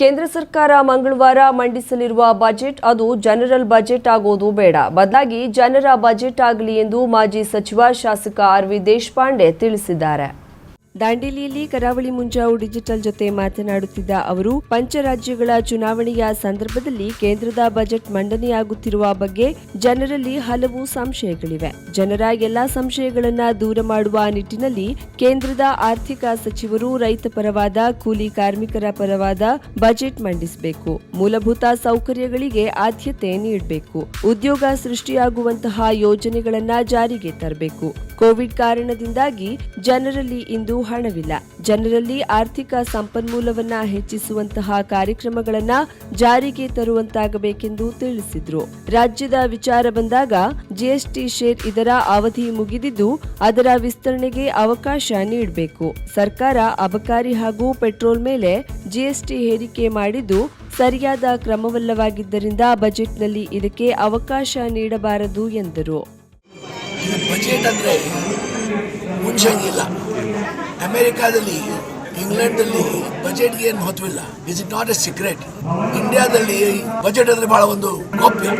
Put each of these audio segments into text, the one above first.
ಕೇಂದ್ರ ಸರ್ಕಾರ ಮಂಗಳವಾರ ಮಂಡಿಸಲಿರುವ ಬಜೆಟ್, ಅದು ಜನರಲ್ ಬಜೆಟ್ ಆಗೋದು ಬೇಡ. ಬದಲಾಗಿ ಜನರ ಬಜೆಟ್ ಆಗಲಿ ಎಂದು ಮಾಜಿ ಸಚಿವ ಶಾಸಕ ಆರ್ ವಿ ದೇಶಪಾಂಡೆ ತಿಳಿಸಿದ್ದಾರೆ. ದಾಂಡೇಲಿಯಲ್ಲಿ ಕರಾವಳಿ ಮುಂಜಾವು ಡಿಜಿಟಲ್ ಜೊತೆ ಮಾತನಾಡುತ್ತಿದ್ದ ಅವರು, ಪಂಚರಾಜ್ಯಗಳ ಚುನಾವಣೆಯ ಸಂದರ್ಭದಲ್ಲಿ ಕೇಂದ್ರದ ಬಜೆಟ್ ಮಂಡನೆಯಾಗುತ್ತಿರುವ ಬಗ್ಗೆ ಜನರಲ್ಲಿ ಹಲವು ಸಂಶಯಗಳಿವೆ. ಜನರ ಎಲ್ಲಾ ಸಂಶಯಗಳನ್ನ ದೂರ ಮಾಡುವ ನಿಟ್ಟಿನಲ್ಲಿ ಕೇಂದ್ರದ ಆರ್ಥಿಕ ಸಚಿವರು ರೈತ ಪರವಾದ, ಕೂಲಿ ಕಾರ್ಮಿಕರ ಪರವಾದ ಬಜೆಟ್ ಮಂಡಿಸಬೇಕು. ಮೂಲಭೂತ ಸೌಕರ್ಯಗಳಿಗೆ ಆದ್ಯತೆ ನೀಡಬೇಕು. ಉದ್ಯೋಗ ಸೃಷ್ಟಿಯಾಗುವಂತಹ ಯೋಜನೆಗಳನ್ನ ಜಾರಿಗೆ ತರಬೇಕು. ಕೋವಿಡ್ ಕಾರಣದಿಂದಾಗಿ ಜನರಲ್ಲಿ ಇಂದು ಹಣವಿಲ್ಲ. ಜನರಲ್ಲಿ ಆರ್ಥಿಕ ಸಂಪನ್ಮೂಲವನ್ನ ಹೆಚ್ಚಿಸುವಂತಹ ಕಾರ್ಯಕ್ರಮಗಳನ್ನ ಜಾರಿಗೆ ತರುವಂತಾಗಬೇಕೆಂದು ತಿಳಿಸಿದ್ರು. ರಾಜ್ಯದ ವಿಚಾರ ಬಂದಾಗ ಜಿಎಸ್ಟಿ ಶೇರ್ ಇದರ ಅವಧಿ ಮುಗಿದಿದ್ದು ಅದರ ವಿಸ್ತರಣೆಗೆ ಅವಕಾಶ ನೀಡಬೇಕು. ಸರ್ಕಾರ ಅಬಕಾರಿ ಹಾಗೂ ಪೆಟ್ರೋಲ್ ಮೇಲೆ ಜಿಎಸ್ಟಿ ಹೇರಿಕೆ ಮಾಡಿದ್ದು ಸರಿಯಾದ ಕ್ರಮವಲ್ಲವಾಗಿದ್ದರಿಂದ ಬಜೆಟ್ನಲ್ಲಿ ಇದಕ್ಕೆ ಅವಕಾಶ ನೀಡಬಾರದು ಎಂದರು ಇದು ಬಜೆಟ್ ಅಂದರೆ ಮುಂಚೆಂಗಿಲ್ಲ ಅಮೆರಿಕಾದಲ್ಲಿ, ಇಂಗ್ಲೆಂಡಲ್ಲಿ ಬಜೆಟ್ಗೆ ಏನು ಮಹತ್ವವಿಲ್ಲ. Is it not a secret ಇಂಡಿಯಾದಲ್ಲಿ ಬಜೆಟ್ ಅಂದರೆ ಬಹಳ ಒಂದು ಗೌಪ್ಯ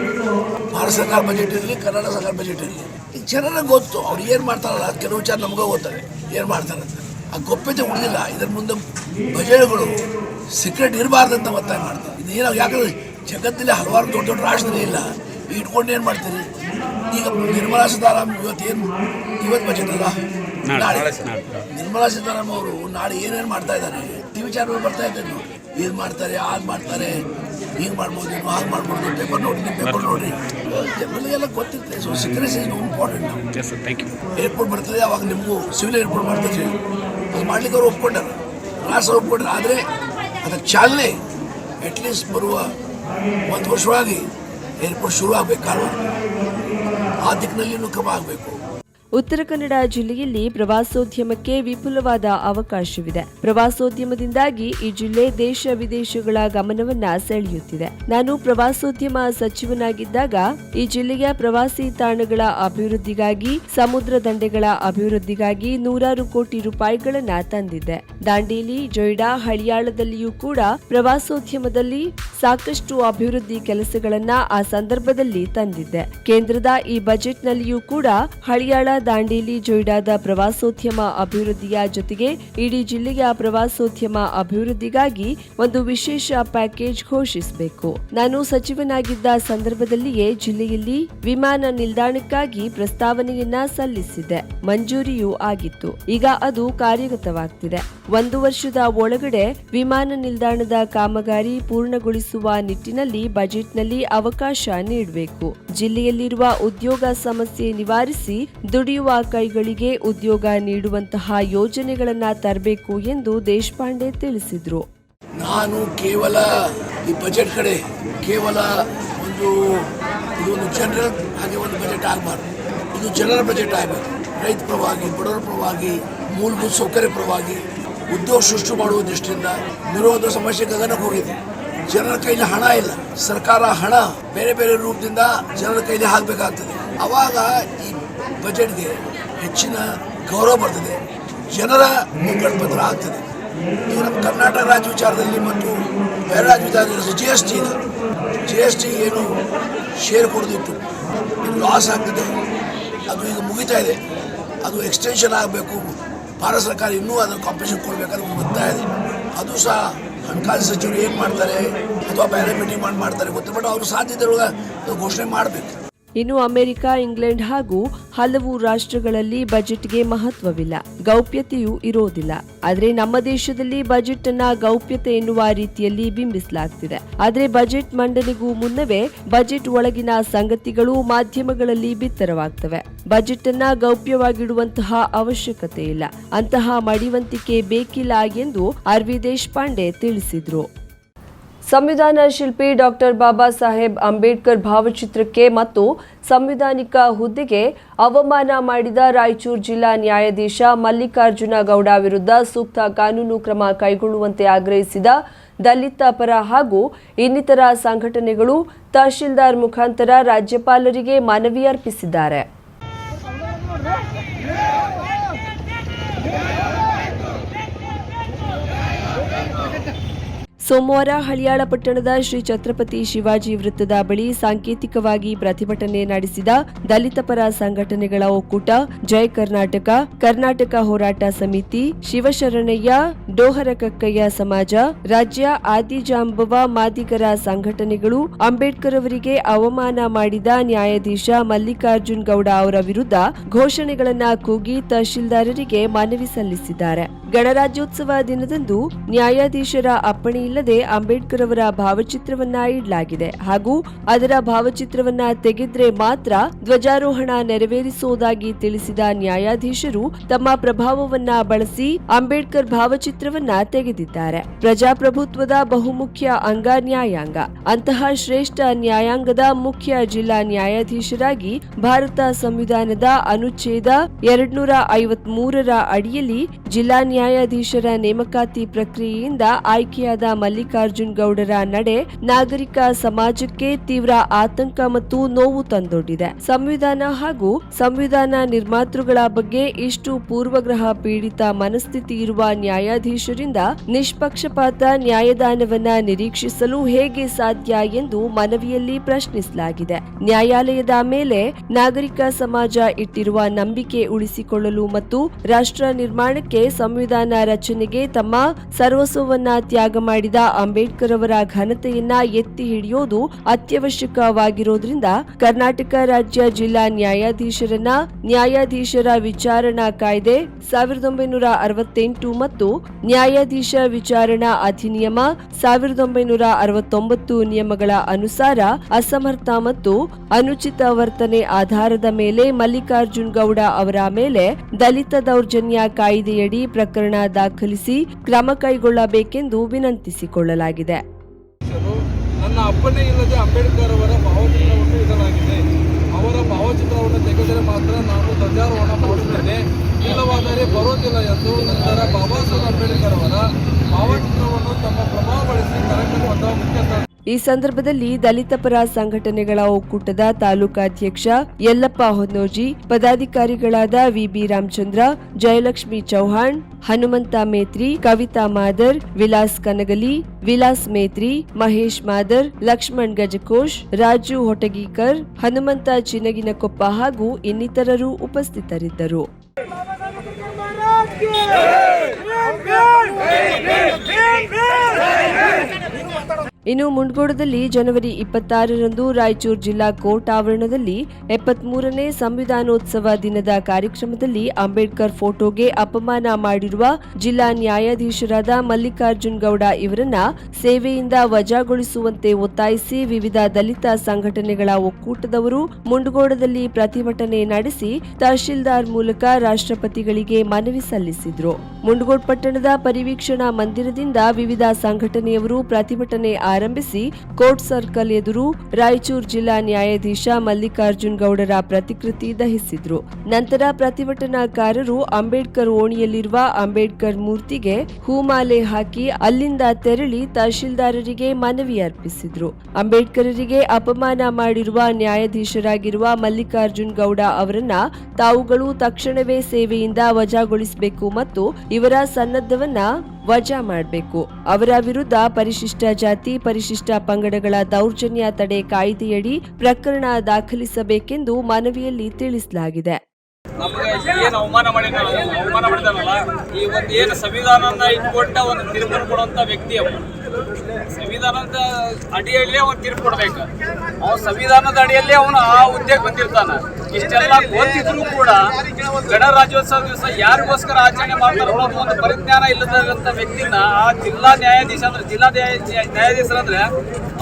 ಭಾರತ ಸರ್ಕಾರ ಬಜೆಟ್ ಇರಲಿ, ಕರ್ನಾಟಕ ಸರ್ಕಾರ ಬಜೆಟ್ ಇರಲಿ. ಈಗ ಜನರಿಗೆ ಗೊತ್ತು, ಅವ್ರು ಏನು ಮಾಡ್ತಾರಲ್ಲ, ಕೆಲವು ವಿಚಾರ ನಮಗೂ ಗೊತ್ತಾರೆ, ಏನು ಮಾಡ್ತಾರೆ ಅಂತ. ಆ ಗೊಪ್ಯತೆ ಉಳಿದಿಲ್ಲ. ಇದರ ಮುಂದೆ ಬಜೆಟ್ಗಳು ಸೀಕ್ರೆಟ್ ಇರಬಾರ್ದಂತ ಒತ್ತಾಯ ಮಾಡ್ತಾರೆ. ಇದು ಏನಾಗ ಯಾಕಂದ್ರೆ ಜಗತ್ತಲ್ಲಿ ಹಲವಾರು ದೊಡ್ಡ ದೊಡ್ಡ ರಾಷ್ಟ್ರದಲ್ಲಿ ಇಲ್ಲ. ಇಟ್ಕೊಂಡು ಏನು ಮಾಡ್ತೀರಿ? ಈಗ ನಿರ್ಮಲಾ ಸೀತಾರಾಮ್ ಇವತ್ತು ಏನು, ಇವತ್ತು ಬಜೆಟ್ ಅಲ್ಲ? ನಾಳೆ ನಿರ್ಮಲಾ ಸೀತಾರಾಮನ್ ಅವರು ನಾಳೆ ಏನೇನು ಮಾಡ್ತಾ ಇದ್ದಾರೆ? ಟಿ ವಿ ಚಾನಲ್ ಬರ್ತಾ ಇದ್ದಾರೆ ಏನು ಮಾಡ್ತಾರೆ ಹಾಗೆ ಮಾಡ್ತಾರೆ ಹೀಗೆ ಮಾಡ್ಬೋದು ನೀವು ಹಾಗೆ ಮಾಡ್ಬೋದು ಪೇಪರ್ ನೋಡಿ ಪೇಪರ್ ನೋಡಿ. ಜನರಿಗೆಲ್ಲ ಗೊತ್ತಿರುತ್ತೆ. So secrecy is important as thank you airport ಬರ್ತದೆ ಅವಾಗ ನಿಮಗೂ ಸಿವಿಲ್ ಏರ್ಪೋರ್ಟ್ ಮಾಡ್ತೀವಿ ಅದು ಮಾಡ್ಲಿಕ್ಕೆ ಅವ್ರು ಒಪ್ಕೊಂಡಾರ. ರಾಷ್ಟ್ರ ಒಪ್ಕೊಂಡ್ರೆ. ಆದರೆ ಅದಕ್ಕೆ ಚಾಲನೆ ಅಟ್ಲೀಸ್ಟ್ ಬರುವ ಒಂದು ವರ್ಷವಾಗಿ ಏರ್ಪೋರ್ಟ್ ಶುರು ಆಗಬೇಕು ಕಾರಣ. ಆ ದಿಕ್ಕಿನಲ್ಲಿ ಕ್ರಮ ಆಗಬೇಕು. ಉತ್ತರ ಕನ್ನಡ ಜಿಲ್ಲೆಯಲ್ಲಿ ಪ್ರವಾಸೋದ್ಯಮಕ್ಕೆ ವಿಪುಲವಾದ ಅವಕಾಶವಿದೆ. ಪ್ರವಾಸೋದ್ಯಮದಿಂದಾಗಿ ಈ ಜಿಲ್ಲೆ ದೇಶ ವಿದೇಶಗಳ ಗಮನವನ್ನ ಸೆಳೆಯುತ್ತಿದೆ. ನಾನು ಪ್ರವಾಸೋದ್ಯಮ ಸಚಿವನಾಗಿದ್ದಾಗ ಈ ಜಿಲ್ಲೆಯ ಪ್ರವಾಸಿ ತಾಣಗಳ ಅಭಿವೃದ್ಧಿಗಾಗಿ, ಸಮುದ್ರ ದಂಡೆಗಳ ಅಭಿವೃದ್ಧಿಗಾಗಿ ನೂರಾರು ಕೋಟಿ ರೂಪಾಯಿಗಳನ್ನ ತಂದಿದ್ದೆ. ದಾಂಡೇಲಿ, ಜೊಯ್ಡಾ, ಹಳಿಯಾಳದಲ್ಲಿಯೂ ಕೂಡ ಪ್ರವಾಸೋದ್ಯಮದಲ್ಲಿ ಸಾಕಷ್ಟು ಅಭಿವೃದ್ಧಿ ಕೆಲಸಗಳನ್ನ ಆ ಸಂದರ್ಭದಲ್ಲಿ ತಂದಿದೆ ಕೇಂದ್ರದ ಈ ಬಜೆಟ್ನಲ್ಲಿಯೂ ಕೂಡ ಹಳಿಯಾಳ ದಾಂಡೇಲಿ ಜೊಯ್ಡಾದ ಪ್ರವಾಸೋದ್ಯಮ ಅಭಿವೃದ್ಧಿಯ ಜೊತೆಗೆ ಇಡೀ ಜಿಲ್ಲೆಯ ಪ್ರವಾಸೋದ್ಯಮ ಅಭಿವೃದ್ಧಿಗಾಗಿ ಒಂದು ವಿಶೇಷ ಪ್ಯಾಕೇಜ್ ಘೋಷಿಸಬೇಕು. ನಾನು ಸಚಿವನಾಗಿದ್ದ ಸಂದರ್ಭದಲ್ಲಿಯೇ ಜಿಲ್ಲೆಯಲ್ಲಿ ವಿಮಾನ ನಿಲ್ದಾಣಕ್ಕಾಗಿ ಪ್ರಸ್ತಾವನೆಯನ್ನ ಸಲ್ಲಿಸಿದೆ ಮಂಜೂರಿಯೂ ಆಗಿತ್ತು. ಈಗ ಅದು ಕಾರ್ಯಗತವಾಗ್ತಿದೆ. ಒಂದು ವರ್ಷದ ಒಳಗಡೆ ವಿಮಾನ ನಿಲ್ದಾಣದ ಕಾಮಗಾರಿ ಪೂರ್ಣಗೊಳಿಸುವ ನಿಟ್ಟಿನಲ್ಲಿ ಬಜೆಟ್ನಲ್ಲಿ ಅವಕಾಶ ನೀಡಬೇಕು. ಜಿಲ್ಲೆಯಲ್ಲಿರುವ ಉದ್ಯೋಗ ಸಮಸ್ಯೆ ನಿವಾರಿಸಿ ದುಡಿಯುವ ಕೈಗಳಿಗೆ ಉದ್ಯೋಗ ನೀಡುವಂತಹ ಯೋಜನೆಗಳನ್ನು ತರಬೇಕು ಎಂದು ದೇಶಪಾಂಡೆ ತಿಳಿಸಿದರು. ನಾನು ಕೇವಲ ಈ ಬಜೆಟ್ ಕಡೆ ಕೇವಲ ಒಂದು, ಇದು ಒಂದು ಜನರಲ್ ಹಾಗೆ ಒಂದು ಬಜೆಟ್ ಆಗಬಾರ್ದು. ಇದು ಜನರಲ್ ಬಜೆಟ್ ಆಗಬೇಕು. ರೈತ ಪರವಾಗಿ, ಬಡವರ ಪರವಾಗಿ, ಮೂಲಭೂತ ಸೌಕರ್ಯ ಪರವಾಗಿ, ಉದ್ಯೋಗ ಸೃಷ್ಟಿ ಮಾಡುವ ದೃಷ್ಟಿಯಿಂದ ನಿರೋಧ ಸಮಸ್ಯೆ ಗಗನಕ್ಕೆ ಹೋಗಿದೆ. ಜನರ ಕೈಲಿ ಹಣ ಇಲ್ಲ. ಸರ್ಕಾರ ಹಣ ಬೇರೆ ಬೇರೆ ರೂಪದಿಂದ ಜನರ ಕೈಲಿ ಹಾಕಬೇಕಾಗ್ತದೆ. ಅವಾಗ ಈ ಬಜೆಟ್ಗೆ ಹೆಚ್ಚಿನ ಗೌರವ ಬರ್ತದೆ. ಜನರ ಮುಂಗಡ ಆಗ್ತದೆ. ಈಗ ನಮ್ಮ ಕರ್ನಾಟಕ ರಾಜ್ಯ ವಿಚಾರದಲ್ಲಿ ಮತ್ತು ಬೇರೆ ರಾಜ್ಯ ವಿಚಾರದಲ್ಲಿ ಜಿ ಎಸ್ ಟಿ ಇದೆ. ಜಿ ಎಸ್ ಟಿ ಏನು ಶೇರ್ ಕೊಡೋದಿತ್ತು. ಲಾಸ್ ಆಗ್ತಿದೆ. ಅದು ಈಗ ಮುಗಿತಾ ಇದೆ. ಅದು ಎಕ್ಸ್ಟೆನ್ಷನ್ ಆಗಬೇಕು. ಭಾರತ ಸರ್ಕಾರ ಇನ್ನೂ ಅದನ್ನು ಕಾಂಪಿಟೇಷನ್ ಕೊಡಬೇಕಾದ್ರೆ ಬರ್ತಾ ಇದೆ. ಅದು ಸಹ ಹಣಕಾಸು ಸಚಿವರು ಏನು ಮಾಡ್ತಾರೆ? ಅಥವಾ ಪ್ಯಾರಾಮೀಟಿಂಗ್ ಮೀಟಿಂಗ್ ಮಾಡಿ ಮಾಡ್ತಾರೆ ಗೊತ್ತಿಲ್ಲ ಬಟ್ ಅವರು ಸಾಧ್ಯತೆ ಒಳಗೆ ಘೋಷಣೆ ಮಾಡಬೇಕು. ಇನ್ನು ಅಮೆರಿಕ, ಇಂಗ್ಲೆಂಡ್ ಹಾಗೂ ಹಲವು ರಾಷ್ಟ್ರಗಳಲ್ಲಿ ಬಜೆಟ್ಗೆ ಮಹತ್ವವಿಲ್ಲ. ಗೌಪ್ಯತೆಯೂ ಇರೋದಿಲ್ಲ. ಆದರೆ ನಮ್ಮ ದೇಶದಲ್ಲಿ ಬಜೆಟ್ ಅನ್ನ ಗೌಪ್ಯತೆ ಎನ್ನುವ ರೀತಿಯಲ್ಲಿ ಬಿಂಬಿಸಲಾಗ್ತಿದೆ. ಆದರೆ ಬಜೆಟ್ ಮಂಡನೆಗೂ ಮುನ್ನವೇ ಬಜೆಟ್ ಒಳಗಿನ ಸಂಗತಿಗಳು ಮಾಧ್ಯಮಗಳಲ್ಲಿ ಬಿತ್ತರವಾಗ್ತವೆ. ಬಜೆಟ್ ಅನ್ನ ಗೌಪ್ಯವಾಗಿಡುವಂತಹ ಅವಶ್ಯಕತೆ ಇಲ್ಲ. ಅಂತಹ ಮಡಿವಂತಿಕೆ ಬೇಕಿಲ್ಲ ಎಂದು ಆರ್ ವಿ ದೇಶಪಾಂಡೆ ತಿಳಿಸಿದ್ರು. ಸಂವಿಧಾನ ಶಿಲ್ಪಿ ಡಾಕ್ಟರ್ ಬಾಬಾ ಸಾಹೇಬ್ ಅಂಬೇಡ್ಕರ್ ಭಾವಚಿತ್ರಕ್ಕೆ ಮತ್ತು ಸಂವಿಧಾನಿಕ ಹುದ್ದೆಗೆ ಅವಮಾನ ಮಾಡಿದ ರಾಯಚೂರು ಜಿಲ್ಲಾ ನ್ಯಾಯಾಧೀಶ ಮಲ್ಲಿಕಾರ್ಜುನ ಗೌಡ ವಿರುದ್ಧ ಸೂಕ್ತ ಕಾನೂನು ಕ್ರಮ ಕೈಗೊಳ್ಳುವಂತೆ ಆಗ್ರಹಿಸಿದ ದಲಿತ ಪರ ಹಾಗೂ ಇನ್ನಿತರ ಸಂಘಟನೆಗಳು ತಹಶೀಲ್ದಾರ್ ಮುಖಾಂತರ ರಾಜ್ಯಪಾಲರಿಗೆ ಮನವಿ ಅರ್ಪಿಸಿದ್ದಾರೆ. ಸೋಮವಾರ ಹಳಿಯಾಳ ಪಟ್ಟಣದ ಶ್ರೀ ಛತ್ರಪತಿ ಶಿವಾಜಿ ವೃತ್ತದ ಬಳಿ ಸಾಂಕೇತಿಕವಾಗಿ ಪ್ರತಿಭಟನೆ ನಡೆಸಿದ ದಲಿತ ಪರ ಸಂಘಟನೆಗಳ ಒಕ್ಕೂಟ ಜಯ ಕರ್ನಾಟಕ ಕರ್ನಾಟಕ ಹೋರಾಟ ಸಮಿತಿ, ಶಿವಶರಣಯ್ಯ, ಡೋಹರಕಕ್ಕಯ್ಯ ಸಮಾಜ, ರಾಜ್ಯ ಆದಿಜಾಂಬವ ಮಾದಿಗರ ಸಂಘಟನೆಗಳು, ಅಂಬೇಡ್ಕರ್ ಅವರಿಗೆ ಅವಮಾನ ಮಾಡಿದ ನ್ಯಾಯಾಧೀಶ ಮಲ್ಲಿಕಾರ್ಜುನ್ ಗೌಡ ಅವರ ವಿರುದ್ಧ ಘೋಷಣೆಗಳನ್ನ ಕೂಗಿ ತಹಶೀಲ್ದಾರರಿಗೆ ಮನವಿ ಸಲ್ಲಿಸಿದ್ದಾರೆ. ಗಣರಾಜ್ಯೋತ್ಸವ ದಿನದಂದು ನ್ಯಾಯಾಧೀಶರ ಅಪ್ಪಣೆ ಇಲ್ಲದೆ ಅಂಬೇಡ್ಕರ್ ಅವರ ಭಾವಚಿತ್ರವನ್ನ ಇಡಲಾಗಿದೆ. ಹಾಗೂ ಅದರ ಭಾವಚಿತ್ರವನ್ನ ತೆಗೆದ್ರೆ ಮಾತ್ರ ಧ್ವಜಾರೋಹಣ ನೆರವೇರಿಸುವುದಾಗಿ ತಿಳಿಸಿದ ನ್ಯಾಯಾಧೀಶರು ತಮ್ಮ ಪ್ರಭಾವವನ್ನ ಬಳಸಿ ಅಂಬೇಡ್ಕರ್ ಭಾವಚಿತ್ರವನ್ನ ತೆಗೆದಿದ್ದಾರೆ. ಪ್ರಜಾಪ್ರಭುತ್ವದ ಬಹುಮುಖ್ಯ ಅಂಗ ನ್ಯಾಯಾಂಗ. ಅಂತಹ ಶ್ರೇಷ್ಠ ನ್ಯಾಯಾಂಗದ ಮುಖ್ಯ ಜಿಲ್ಲಾ ನ್ಯಾಯಾಧೀಶರಾಗಿ ಭಾರತ ಸಂವಿಧಾನದ ಅನುಚ್ಛೇದ ಎರಡ್ನೂರ ಐವತ್ ಮೂರರ ಅಡಿಯಲ್ಲಿ ಜಿಲ್ಲಾ ನ್ಯಾಯಾಧೀಶರ ನೇಮಕಾತಿ ಪ್ರಕ್ರಿಯೆಯಿಂದ ಆಯ್ಕೆಯಾದ ಮಲ್ಲಿಕಾರ್ಜುನ್ ಗೌಡರ ನಡೆ ನಾಗರಿಕ ಸಮಾಜಕ್ಕೆ ತೀವ್ರ ಆತಂಕ ಮತ್ತು ನೋವು ತಂದೊಡ್ಡಿದೆ. ಸಂವಿಧಾನ ಹಾಗೂ ಸಂವಿಧಾನ ನಿರ್ಮಾತೃಗಳ ಬಗ್ಗೆ ಇಷ್ಟು ಪೂರ್ವಗ್ರಹ ಪೀಡಿತ ಮನಸ್ಥಿತಿ ಇರುವ ನ್ಯಾಯಾಧೀಶರಿಂದ ನಿಷ್ಪಕ್ಷಪಾತ ನ್ಯಾಯದಾನವನ್ನ ನಿರೀಕ್ಷಿಸಲು ಹೇಗೆ ಸಾಧ್ಯ ಎಂದು ಮನವಿಯಲ್ಲಿ ಪ್ರಶ್ನಿಸಲಾಗಿದೆ. ನ್ಯಾಯಾಲಯದ ಮೇಲೆ ನಾಗರಿಕ ಸಮಾಜ ಇಟ್ಟಿರುವ ನಂಬಿಕೆ ಉಳಿಸಿಕೊಳ್ಳಲು ಮತ್ತು ರಾಷ್ಟ್ರ ನಿರ್ಮಾಣಕ್ಕೆ ಸಂವಿಧಾನ ರಚನೆಗೆ ತಮ್ಮ ಸರ್ವಸ್ವವನ್ನ ತ್ಯಾಗ ಮಾಡಿದ ಅಂಬೇಡ್ಕರ್ ಅವರ ಘನತೆಯನ್ನ ಎತ್ತಿ ಹಿಡಿಯೋದು ಅತ್ಯವಶ್ಯಕವಾಗಿರೋದ್ರಿಂದ ಕರ್ನಾಟಕ ರಾಜ್ಯ ಜಿಲ್ಲಾ ನ್ಯಾಯಾಧೀಶರನ್ನ ನ್ಯಾಯಾಧೀಶರ ವಿಚಾರಣಾ ಕಾಯ್ದೆ ಸಾವಿರದ ಒಂಬೈನೂರ ಅರವತ್ತೆಂಟು ಮತ್ತು ನ್ಯಾಯಾಧೀಶ ವಿಚಾರಣಾ ಅಧಿನಿಯಮ ಸಾವಿರದ ಒಂಬೈನೂರ ಅರವತ್ತೊಂಬತ್ತು ನಿಯಮಗಳ ಅನುಸಾರ ಅಸಮರ್ಥ ಮತ್ತು ಅನುಚಿತ ವರ್ತನೆ ಆಧಾರದ ಮೇಲೆ ಮಲ್ಲಿಕಾರ್ಜುನ್ ಗೌಡ ಅವರ ಮೇಲೆ ದಲಿತ ದೌರ್ಜನ್ಯ ಕಾಯ್ದೆಯಡಿ ಪ್ರಕರಣ ದಾಖಲಿಸಿ ಕ್ರಮ ಕೈಗೊಳ್ಳಬೇಕೆಂದು ವಿನಂತಿಸಿಕೊಳ್ಳಲಾಗಿದೆ ಅಧ್ಯಕ್ಷರು ನನ್ನ ಅಪ್ಪನೇ ಇಲ್ಲದೆ ಅಂಬೇಡ್ಕರ್ ಅವರ ಭಾವಚಿತ್ರವನ್ನು ಇಡಲಾಗಿದೆ. ಅವರ ಭಾವಚಿತ್ರವನ್ನು ತೆಗೆದರೆ ಮಾತ್ರ ನಾನು ಧ್ವಜಾರೋಹಣ ಮಾಡುತ್ತೇನೆ. ಇಲ್ಲವಾದರೆ ಬರೋದಿಲ್ಲ ಎಂದು ನಂತರ ಬಾಬಾ ಸಾಹೇಬ್ ಅಂಬೇಡ್ಕರ್ ಅವರ ಭಾವಚಿತ್ರವನ್ನು ತಮ್ಮ ಪ್ರಭಾವ ಬಳಸಿ ಕಾರ್ಯಕ್ರಮದ ಮುಖ್ಯಸ್ಥ ಈ ಸಂದರ್ಭದಲ್ಲಿ ದಲಿತ ಪರ ಸಂಘಟನೆಗಳ ಒಕ್ಕೂಟದ ತಾಲೂಕಾಧ್ಯಕ್ಷ ಯಲ್ಲಪ್ಪ ಹೊನ್ನೋಜಿ ಪದಾಧಿಕಾರಿಗಳಾದ ವಿಬಿ ರಾಮಚಂದ್ರ ಜಯಲಕ್ಷ್ಮಿ ಚೌಹಾಣ್ ಹನುಮಂತ ಮೇತ್ರಿ ಕವಿತಾ ಮಾದರ್ ವಿಲಾಸ್ ಕನಗಲಿ ವಿಲಾಸ್ ಮೇತ್ರಿ ಮಹೇಶ್ ಮಾದರ್ ಲಕ್ಷ್ಮಣ್ ಗಜಕೋಶ್ ರಾಜು ಹೊಟಗೀಕರ್ ಹನುಮಂತ ಚಿನಗಿನಕೊಪ್ಪ ಹಾಗೂ ಇನ್ನಿತರರು ಉಪಸ್ಥಿತರಿದ್ದರು ಇನ್ನು ಮುಂಡ್ಗೋಡದಲ್ಲಿ ಜನವರಿ ಇಪ್ಪತ್ತಾರರಂದು ರಾಯಚೂರು ಜಿಲ್ಲಾ ಕೋರ್ಟ್ ಆವರಣದಲ್ಲಿ ಎಪ್ಪತ್ಮೂರನೇ ಸಂವಿಧಾನೋತ್ಸವ ದಿನದ ಕಾರ್ಯಕ್ರಮದಲ್ಲಿ ಅಂಬೇಡ್ಕರ್ ಫೋಟೋಗೆ ಅಪಮಾನ ಮಾಡಿರುವ ಜಿಲ್ಲಾ ನ್ಯಾಯಾಧೀಶರಾದ ಮಲ್ಲಿಕಾರ್ಜುನ್ ಗೌಡ ಇವರನ್ನ ಸೇವೆಯಿಂದ ವಜಾಗೊಳಿಸುವಂತೆ ಒತ್ತಾಯಿಸಿ ವಿವಿಧ ದಲಿತ ಸಂಘಟನೆಗಳ ಒಕ್ಕೂಟದವರು ಮುಂಡ್ಗೋಡದಲ್ಲಿ ಪ್ರತಿಭಟನೆ ನಡೆಸಿ ತಹಶೀಲ್ದಾರ್ ಮೂಲಕ ರಾಷ್ಟ್ರಪತಿಗಳಿಗೆ ಮನವಿ ಸಲ್ಲಿಸಿದ್ರು. ಮುಂಡ್ಗೋಡ್ ಪಟ್ಟಣದ ಪರಿವೀಕ್ಷಣಾ ಮಂದಿರದಿಂದ ವಿವಿಧ ಸಂಘಟನೆಯವರು ಪ್ರತಿಭಟನೆ ಆರಂಭಿಸಿ ಕೋರ್ಟ್ ಸರ್ಕಲ್ ಎದುರು ರಾಯಚೂರು ಜಿಲ್ಲಾ ನ್ಯಾಯಾಧೀಶ ಮಲ್ಲಿಕಾರ್ಜುನ್ ಗೌಡರ ಪ್ರತಿಕೃತಿ ದಹಿಸಿದ್ರು. ನಂತರ ಪ್ರತಿಭಟನಾಕಾರರು ಅಂಬೇಡ್ಕರ್ ಓಣಿಯಲ್ಲಿರುವ ಅಂಬೇಡ್ಕರ್ ಮೂರ್ತಿಗೆ ಹೂಮಾಲೆ ಹಾಕಿ ಅಲ್ಲಿಂದ ತೆರಳಿ ತಹಶೀಲ್ದಾರರಿಗೆ ಮನವಿ ಅರ್ಪಿಸಿದ್ರು. ಅಂಬೇಡ್ಕರರಿಗೆ ಅಪಮಾನ ಮಾಡಿರುವ ನ್ಯಾಯಾಧೀಶರಾಗಿರುವ ಮಲ್ಲಿಕಾರ್ಜುನ್ ಗೌಡ ಅವರನ್ನ ತಾವುಗಳು ತಕ್ಷಣವೇ ಸೇವೆಯಿಂದ ವಜಾಗೊಳಿಸಬೇಕು ಮತ್ತು ಇವರ ಸನ್ನದ್ಧವನ್ನ ವಜಾ ಮಾಡಬೇಕು. ಅವರ ವಿರುದ್ಧ ಪರಿಶಿಷ್ಟ ಜಾತಿ, ಪರಿಶಿಷ್ಟ ಪಂಗಡಗಳ ದೌರ್ಜನ್ಯ ತಡೆ ಕಾಯ್ದೆಯಡಿ ಪ್ರಕರಣ ದಾಖಲಿಸಬೇಕೆಂದು ಮನವಿಯಲ್ಲಿ ತಿಳಿಸಲಾಗಿದೆ. ಏನು ಅವಮಾನ ಮಾಡಿದ ಅವಮಾನ ಈ ಒಂದು ಏನು ಸಂವಿಧಾನನ ಇಟ್ಕೊಂಡ ಒಂದು ತೀರ್ಮಾನ ಕೊಡುವಂತ ವ್ಯಕ್ತಿ ಅವನು. ಸಂವಿಧಾನದ ಅಡಿಯಲ್ಲಿ ಅವನು ತೀರ್ಪು ಕೊಡ್ಬೇಕು. ಅವನು ಸಂವಿಧಾನದ ಅಡಿಯಲ್ಲಿ ಅವನು ಆ ಹುದ್ದೆಗೆ ಬಂದಿರ್ತಾನ. ಇಷ್ಟೆಲ್ಲ ಗೊತ್ತಿದ್ರು ಕೂಡ ಗಣರಾಜ್ಯೋತ್ಸವ ದಿವಸ ಯಾರಿಗೋಸ್ಕರ ಆಚರಣೆ ಮಾಡ್ತಾರೆ ಅನ್ನೋದು ಒಂದು ಪರಿಜ್ಞಾನ ಇಲ್ಲದಂತ ವ್ಯಕ್ತಿನ ಆ ಜಿಲ್ಲಾ ನ್ಯಾಯಾಧೀಶ ಅಂದ್ರೆ ಜಿಲ್ಲಾ ನ್ಯಾಯಾಧೀಶರ ನ್ಯಾಯಾಧೀಶರಂದ್ರೆ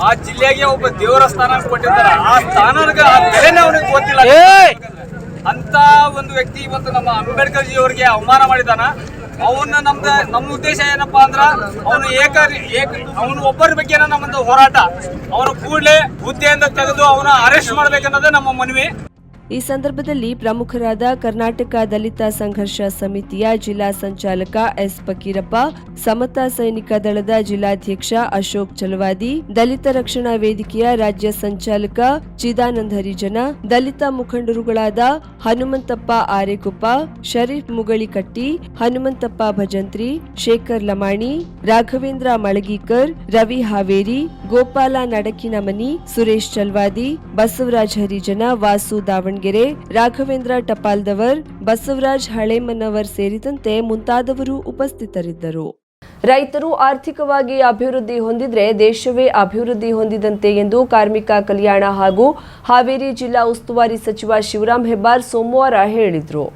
ಆ ಜಿಲ್ಲೆಗೆ ಒಬ್ಬ ದೇವರ ಸ್ಥಾನ ಕೊಟ್ಟಿರ್ತಾರೆ. ಆ ಸ್ಥಾನಕ್ಕೆ ಆ ಬೆಲೆನೇ ಅವನಿಗೆ ಗೊತ್ತಿಲ್ಲ. ಅಂತ ಒಂದು ವ್ಯಕ್ತಿ ಇವತ್ತು ನಮ್ಮ ಅಂಬೇಡ್ಕರ್ ಜಿ ಅವರಿಗೆ ಅವಮಾನ ಮಾಡಿದಾನ ಅವನ್ನ ನಮ್ದ, ನಮ್ಮ ಉದ್ದೇಶ ಏನಪ್ಪಾ ಅಂದ್ರ ಅವನು ಏಕ ಏಕ ಅವನು ಒಬ್ಬರ ಬಗ್ಗೆ ನಮ್ಮದು ಹೋರಾಟ. ಅವನು ಕೂಡಲೇ ಹುದ್ದೆಯಿಂದ ತೆಗೆದು ಅವನ ಅರೆಸ್ಟ್ ಮಾಡ್ಬೇಕನ್ನೋದೇ ನಮ್ಮ ಮನವಿ. ಈ ಸಂದರ್ಭದಲ್ಲಿ ಪ್ರಮುಖರಾದ ಕರ್ನಾಟಕ ದಲಿತ ಸಂಘರ್ಷ ಸಮಿತಿಯ ಜಿಲ್ಲಾ ಸಂಚಾಲಕ ಎಸ್ ಫಕೀರಪ್ಪ, ಸಮತಾ ಸೈನಿಕ ದಳದ ಜಿಲ್ಲಾಧ್ಯಕ್ಷ ಅಶೋಕ್ ಚಲವಾದಿ, ದಲಿತ ರಕ್ಷಣಾ ವೇದಿಕೆಯ ರಾಜ್ಯ ಸಂಚಾಲಕ ಚಿದಾನಂದ ಹರಿಜನ, ದಲಿತ ಮುಖಂಡರುಗಳಾದ ಹನುಮಂತಪ್ಪ ಆರೆಕೊಪ್ಪ, ಶರೀಫ್ ಮುಗಳಿಕಟ್ಟಿ ಹನುಮಂತಪ್ಪ ಭಜಂತ್ರಿ, ಶೇಖರ್ ಲಮಾಣಿ ರಾಘವೇಂದ್ರ ಮಳಗೀಕರ್, ರವಿ ಹಾವೇರಿ, ಗೋಪಾಲ ನಡಕಿನಮನಿ, ಸುರೇಶ್ ಚಲ್ವಾದಿ, ಬಸವರಾಜ್ ಹರಿಜನ, ವಾಸು ದಾವಣಗೆರೆ, ರಾಘವೇಂದ್ರ ಟಪಾಲ್ದವರ್, ಬಸವರಾಜ್ ಹಳೇಮನವರ್ ಸೇರಿದಂತೆ ಮುಂತಾದವರು ಉಪಸ್ಥಿತರಿದ್ದರು. ರೈತರು ಆರ್ಥಿಕವಾಗಿ ಅಭಿವೃದ್ಧಿ ಹೊಂದಿದ್ರೆ ದೇಶವೇ ಅಭಿವೃದ್ಧಿ ಹೊಂದಿದಂತೆ ಎಂದು ಕಾರ್ಮಿಕ ಕಲ್ಯಾಣ ಹಾಗೂ ಹಾವೇರಿ ಜಿಲ್ಲಾ ಉಸ್ತುವಾರಿ ಸಚಿವ ಶಿವರಾಂ ಹೆಬ್ಬಾರ್ ಸೋಮವಾರ ಹೇಳಿದರು.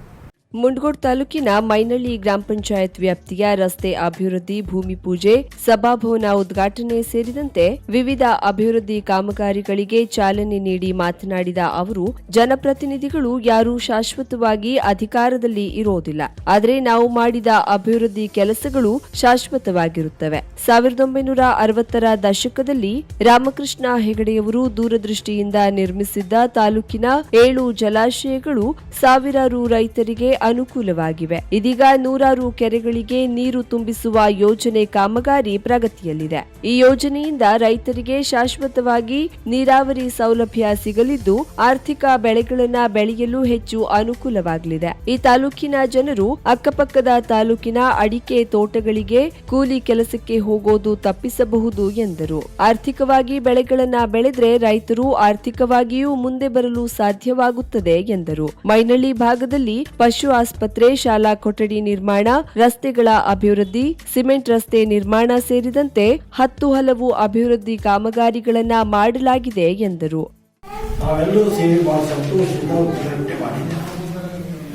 ಮುಂಡಗೋಡ್ ತಾಲೂಕಿನ ಮೈನಳ್ಳಿ ಗ್ರಾಮ ಪಂಚಾಯತ್ ವ್ಯಾಪ್ತಿಯ ರಸ್ತೆ ಅಭಿವೃದ್ಧಿ ಭೂಮಿ ಪೂಜೆ, ಸಭಾಭವನ ಉದ್ಘಾಟನೆ ಸೇರಿದಂತೆ ವಿವಿಧ ಅಭಿವೃದ್ಧಿ ಕಾಮಗಾರಿಗಳಿಗೆ ಚಾಲನೆ ನೀಡಿ ಮಾತನಾಡಿದ ಅವರು, ಜನಪ್ರತಿನಿಧಿಗಳು ಯಾರೂ ಶಾಶ್ವತವಾಗಿ ಅಧಿಕಾರದಲ್ಲಿ ಇರೋದಿಲ್ಲ. ಆದರೆ ನಾವು ಮಾಡಿದ ಅಭಿವೃದ್ಧಿ ಕೆಲಸಗಳು ಶಾಶ್ವತವಾಗಿರುತ್ತವೆ. ಸಾವಿರದ ಒಂಬೈನೂರ ಅರವತ್ತರ ದಶಕದಲ್ಲಿ ರಾಮಕೃಷ್ಣ ಹೆಗಡೆಯವರು ದೂರದೃಷ್ಟಿಯಿಂದ ನಿರ್ಮಿಸಿದ್ದ ತಾಲೂಕಿನ ಏಳು ಜಲಾಶಯಗಳು ಸಾವಿರಾರು ರೈತರಿಗೆ ಅನುಕೂಲವಾಗಿವೆ. ಇದೀಗ ನೂರಾರು ಕೆರೆಗಳಿಗೆ ನೀರು ತುಂಬಿಸುವ ಯೋಜನೆ ಕಾಮಗಾರಿ ಪ್ರಗತಿಯಲ್ಲಿದೆ. ಈ ಯೋಜನೆಯಿಂದ ರೈತರಿಗೆ ಶಾಶ್ವತವಾಗಿ ನೀರಾವರಿ ಸೌಲಭ್ಯ ಸಿಗಲಿದ್ದು, ಆರ್ಥಿಕ ಬೆಳೆಗಳನ್ನ ಬೆಳೆಯಲು ಹೆಚ್ಚು ಅನುಕೂಲವಾಗಲಿದೆ. ಈ ತಾಲೂಕಿನ ಜನರು ಅಕ್ಕಪಕ್ಕದ ತಾಲೂಕಿನ ಅಡಿಕೆ ತೋಟಗಳಿಗೆ ಕೂಲಿ ಕೆಲಸಕ್ಕೆ ಹೋಗೋದು ತಪ್ಪಿಸಬಹುದು ಎಂದರು. ಆರ್ಥಿಕವಾಗಿ ಬೆಳೆಗಳನ್ನ ಬೆಳೆದ್ರೆ ರೈತರು ಆರ್ಥಿಕವಾಗಿಯೂ ಮುಂದೆ ಬರಲು ಸಾಧ್ಯವಾಗುತ್ತದೆ ಎಂದರು. ಮೈನಳ್ಳಿ ಭಾಗದಲ್ಲಿ ಪಶು ಆಸ್ಪತ್ರೆ, ಶಾಲಾ ಕೊಠಡಿ ನಿರ್ಮಾಣ, ರಸ್ತೆಗಳ ಅಭಿವೃದ್ಧಿ, ಸಿಮೆಂಟ್ ರಸ್ತೆ ನಿರ್ಮಾಣ ಸೇರಿದಂತೆ ಹತ್ತು ಹಲವು ಅಭಿವೃದ್ಧಿ ಕಾಮಗಾರಿಗಳನ್ನು ಮಾಡಲಾಗಿದೆ ಎಂದರು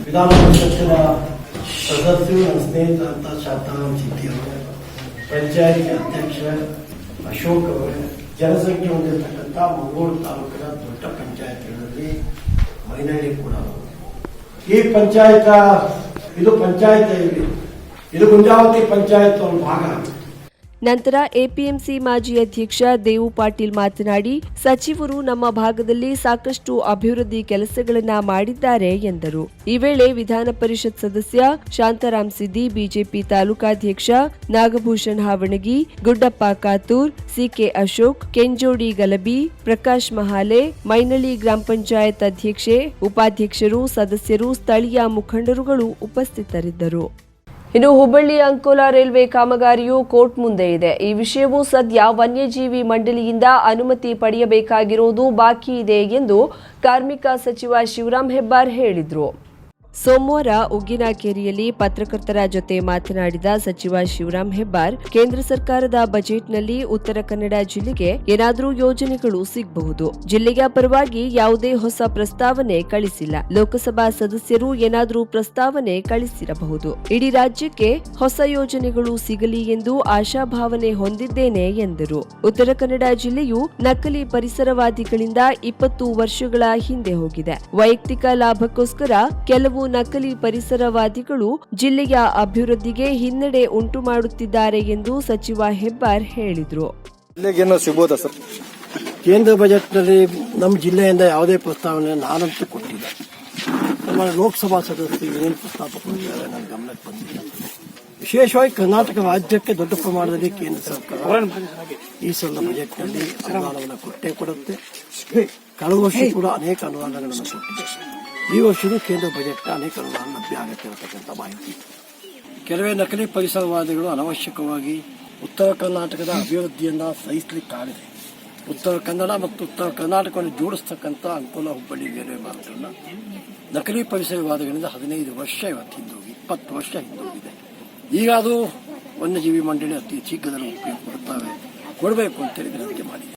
ವಿಧಾನ ಅಧ್ಯಕ್ಷ ಅಶೋಕ್ ಅವರೇ, ಜನಸಂಖ್ಯೆ ಹೊಂದಿರತಕ್ಕಂಥ ಮಂಗಳೂರು ತಾಲೂಕಿನ ದೊಡ್ಡ ಪಂಚಾಯತ್ಗಳಲ್ಲಿ ಮೈನಳ್ಳಿ ಕೂಡ ಒಂದು. ಈ ಪಂಚಾಯತ ಇದು ಪಂಚಾಯತ್ ಇದೆ ಇದು ಗುಂಜಾವತಿ ಪಂಚಾಯತ್ ಒಂದು ಭಾಗ. ನಂತರ ಎಪಿಎಂಸಿ ಮಾಜಿ ಅಧ್ಯಕ್ಷ ದೇವು ಪಾಟೀಲ್ ಮಾತನಾಡಿ, ಸಚಿವರು ನಮ್ಮ ಭಾಗದಲ್ಲಿ ಸಾಕಷ್ಟು ಅಭಿವೃದ್ಧಿ ಕೆಲಸಗಳನ್ನು ಮಾಡಿದ್ದಾರೆ ಎಂದರು. ಈ ವೇಳೆ ವಿಧಾನ ಪರಿಷತ್ ಸದಸ್ಯ ಶಾಂತಾರಾಮ್ ಸಿದ್ದಿ, ಬಿಜೆಪಿ ತಾಲೂಕಾಧ್ಯಕ್ಷ ನಾಗಭೂಷಣ್ ಹಾವಣಗಿ, ಗುಡ್ಡಪ್ಪ ಕಾತೂರ್, ಸಿಕೆ ಅಶೋಕ್, ಕೆಂಜೋಡಿ ಗಲಬಿ ಪ್ರಕಾಶ್ ಮಹಾಲೆ, ಮೈನಳ್ಳಿ ಗ್ರಾಮ ಪಂಚಾಯತ್ ಅಧ್ಯಕ್ಷೆ, ಉಪಾಧ್ಯಕ್ಷರು, ಸದಸ್ಯರು, ಸ್ಥಳೀಯ ಮುಖಂಡರುಗಳು ಉಪಸ್ಥಿತರಿದ್ದರು. ಇನ್ನು ಹುಬ್ಬಳ್ಳಿ ಅಂಕೋಲಾ ರೈಲ್ವೆ ಕಾಮಗಾರಿಯು ಕೋರ್ಟ್ ಮುಂದೆ ಇದೆ. ಈ ವಿಷಯವು ಸದ್ಯ ವನ್ಯಜೀವಿ ಮಂಡಳಿಯಿಂದ ಅನುಮತಿ ಪಡೆಯಬೇಕಾಗಿರುವುದು ಬಾಕಿ ಇದೆ ಎಂದು ಕಾರ್ಮಿಕ ಸಚಿವ ಶಿವರಾಂ ಹೆಬ್ಬಾರ್ ಹೇಳಿದರು. ಸೋಮವಾರ ಉಗ್ಗಿನಕೇರಿಯಲ್ಲಿ ಪತ್ರಕರ್ತರ ಜೊತೆ ಮಾತನಾಡಿದ ಸಚಿವ ಶಿವರಾಂ ಹೆಬ್ಬಾರ್, ಕೇಂದ್ರ ಸರ್ಕಾರದ ಬಜೆಟ್ನಲ್ಲಿ ಉತ್ತರ ಕನ್ನಡ ಜಿಲ್ಲೆಗೆ ಏನಾದರೂ ಯೋಜನೆಗಳು ಸಿಗಬಹುದು. ಜಿಲ್ಲೆಯ ಪರವಾಗಿ ಯಾವುದೇ ಹೊಸ ಪ್ರಸ್ತಾವನೆ ಕಳಿಸಿಲ್ಲ. ಲೋಕಸಭಾ ಸದಸ್ಯರು ಏನಾದರೂ ಪ್ರಸ್ತಾವನೆ ಕಳಿಸಿರಬಹುದು. ಇಡೀ ರಾಜ್ಯಕ್ಕೆ ಹೊಸ ಯೋಜನೆಗಳು ಸಿಗಲಿ ಎಂದು ಆಶಾಭಾವನೆ ಹೊಂದಿದ್ದೇನೆ ಎಂದರು. ಉತ್ತರ ಕನ್ನಡ ಜಿಲ್ಲೆಯು ನಕಲಿ ಪರಿಸರವಾದಿಗಳಿಂದ ಇಪ್ಪತ್ತು ವರ್ಷಗಳ ಹಿಂದೆ ಹೋಗಿದೆ. ವೈಯಕ್ತಿಕ ಲಾಭಕ್ಕೋಸ್ಕರ ಕೆಲವು ನಕಲಿ ಪರಿಸರವಾದಿಗಳು ಜಿಲ್ಲೆಯ ಅಭಿವೃದ್ಧಿಗೆ ಹಿನ್ನಡೆ ಉಂಟು ಮಾಡುತ್ತಿದ್ದಾರೆ ಎಂದು ಸಚಿವ ಹೆಬ್ಬಾರ್ ಹೇಳಿದರು. ಕೇಂದ್ರ ಬಜೆಟ್ನಲ್ಲಿ ನಮ್ಮ ಜಿಲ್ಲೆಯಿಂದ ಯಾವುದೇ ಪ್ರಸ್ತಾವನೆ ನಾನಂತೂ ಕೊಟ್ಟಿಲ್ಲ. ನಮ್ಮ ಲೋಕಸಭಾ ಸದಸ್ಯರು ಏನೇನು ಪ್ರಸ್ತಾಪ ಕೊಟ್ಟಿದ್ದಾರೆ ನನ್ನ ಗಮನಕ್ಕೆ ಬಂದಿಲ್ಲ. ವಿಶೇಷವಾಗಿ ಕರ್ನಾಟಕ ರಾಜ್ಯಕ್ಕೆ ದೊಡ್ಡ ಪ್ರಮಾಣದಲ್ಲಿ ಕೇಂದ್ರ ಸರ್ಕಾರ. ಈ ಸಲ ಬಜೆಟ್ನಲ್ಲಿ ಅನುದಾನವನ್ನು ಕೊಟ್ಟೇ ಕೊಡುತ್ತೆ. ಕಳೆದ ವರ್ಷ ಕೂಡ ಅನೇಕ ಅನುದಾನಗಳನ್ನು ಕೊಟ್ಟಿದೆ. ಈ ವರ್ಷದ ಕೇಂದ್ರ ಬಜೆಟ್ನ ಅನೇಕ ಅನುದಾನ ಲಭ್ಯ ಆಗುತ್ತೆ ಅಂತಕ್ಕಂಥ ಮಾಹಿತಿ. ಕೆಲವೇ ನಕಲಿ ಪರಿಸರವಾದಿಗಳು ಅನವಶ್ಯಕವಾಗಿ ಉತ್ತರ ಕರ್ನಾಟಕದ ಅಭಿವೃದ್ಧಿಯನ್ನ ಸಹಿಸಲಿಕ್ಕಾಗದೆ ಉತ್ತರ ಕನ್ನಡ ಮತ್ತು ಉತ್ತರ ಕರ್ನಾಟಕವನ್ನು ಜೋಡಿಸ್ತಕ್ಕಂಥ ಅನುಕೂಲ ಹುಬ್ಬಳ್ಳಿ ಬೇರೆ ಮಾತ್ರ ನಕಲಿ ಪರಿಸರವಾದಗಳಿಂದ ಹದಿನೈದು ವರ್ಷ ಇವತ್ತು ಹಿಂದೋಗಿ ಇಪ್ಪತ್ತು ವರ್ಷ ಹಿಂದೋಗಿದೆ. ಈಗ ಅದು ವನ್ಯಜೀವಿ ಮಂಡಳಿ ಅತಿ ಶೀಘ್ರದಲ್ಲಿ ಉಪಯೋಗ ಕೊಡಬೇಕು ಅಂತೇಳಿ ವಿನಂತಿ ಮಾಡಿದೆ.